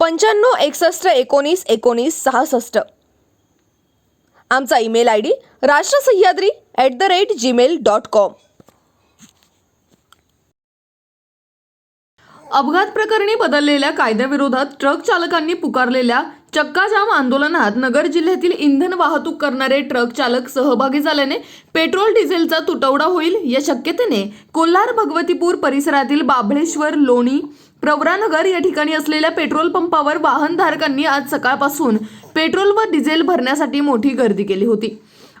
पंच्याण्णव एकसष्ट एकोणीस एकोणीस सहासष्ट. आमचा email I D Rashtra Sahyadri at the rate Gmail dot com अपघात प्रकरणी बदललेल्या कायद्याविरोधात ट्रक चालकांनी पुकारलेल्या चक्काजाम आंदोलनात नगर जिल्ह्यातील इंधन वाहतूक करणारे ट्रक चालक सहभागी झाल्याने पेट्रोल डिझेलचा तुटवडा होईल या शक्यतेने कोल्हार भगवतीपूर परिसरातील बाभळेश्वर लोणी प्रवरानगर या ठिकाणी असलेल्या पेट्रोल पंपावर वाहनधारकांनी आज सकाळपासून पेट्रोल व डिझेल भरण्यासाठी मोठी गर्दी केली होती.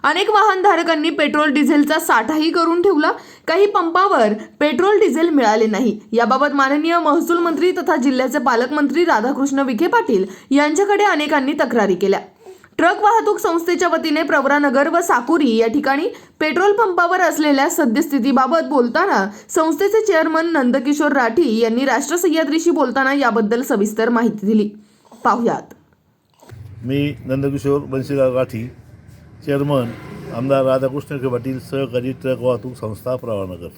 अनेक वाहनधारकांनी पेट्रोल डिझेलचा साठाही करून ठेवला. काही पंपावर पेट्रोल डिझेल मिळाले नाही. याबाबत माननीय महसूल मंत्री तथा जिल्ह्याचे पालकमंत्री राधाकृष्ण विखे पाटील यांच्याकडे अनेकांनी तक्रारी केल्या. ट्रक वाहतूक संस्थेच्या वतीने प्रवरानगर व साकुरी या ठिकाणी पेट्रोल पंपावर असलेल्या सद्यस्थितीबाबत बोलताना संस्थेचे चेअरमन नंदकिशोर राठी यांनी राष्ट्र सह्याद्रीशी बोलताना याबद्दल सविस्तर माहिती दिली. पाहुयात. मी नंदकिशोर बंशीलाल राठी चेअरमन आमदार राधाकृष्ण पाटील सहकारी ट्रक वाहतूक संस्था प्रवानगर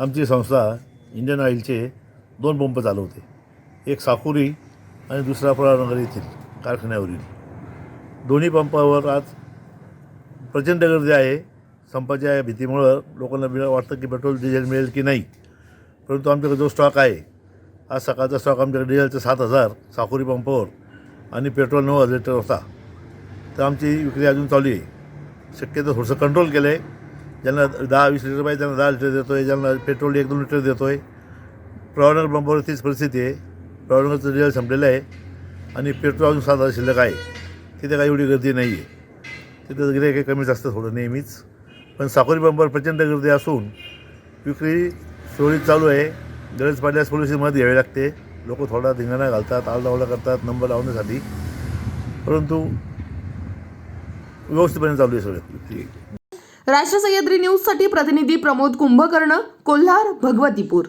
आमची संस्था इंडियन ऑइलचे दोन पंप चालवते. एक साकुरी आणि दुसरा प्रवानगर येथील कारखान्यावरील. दोन्ही पंपावर आज प्रचंड गर्दी आहे. संपाच्या भीतीमुळं लोकांना मिळ वाटतं की पेट्रोल डिझेल मिळेल की नाही. परंतु आमच्याकडे जो स्टॉक आहे आज सकाळचा स्टॉक आमच्याकडे डिझेलचा सात हजार साकुरी पंपावर आणि पेट्रोल नऊ हजार लिटर होता. तर आमची विक्री अजून चालू आहे. शक्यतो थोडंसं कंट्रोल केलं आहे ज्यांना दहा वीस लिटर पाहिजे त्यांना दहा लिटर देतो आहे ज्यांना पेट्रोल एक दोन लिटर देतो आहे प्रवानगर पंपावर तीच परिस्थिती आहे. प्रवानगरचं रिअल संपलेलं आहे. आणि पेट्रोल अजून सात हजार शिल्लक आहे. तिथे काही एवढी गर्दी नाही आहे तिथं गिरायक कमीच असतं थोडं नेहमीच. पण साकोरी पंपावर प्रचंड गर्दी असून विक्री सुरळीत चालू आहे. गरज पडल्यास पोलिसीमध्ये घ्यावी लागते. लोक थोडा धिंगाणा घालतात आलडावला करतात नंबर लावण्यासाठी. परंतु व्यवस्थितपणे चालू आहे सगळं. राष्ट्र सह्याद्री न्यूजसाठी प्रतिनिधी प्रमोद कुंभकर्ण कोल्हार भगवतीपूर.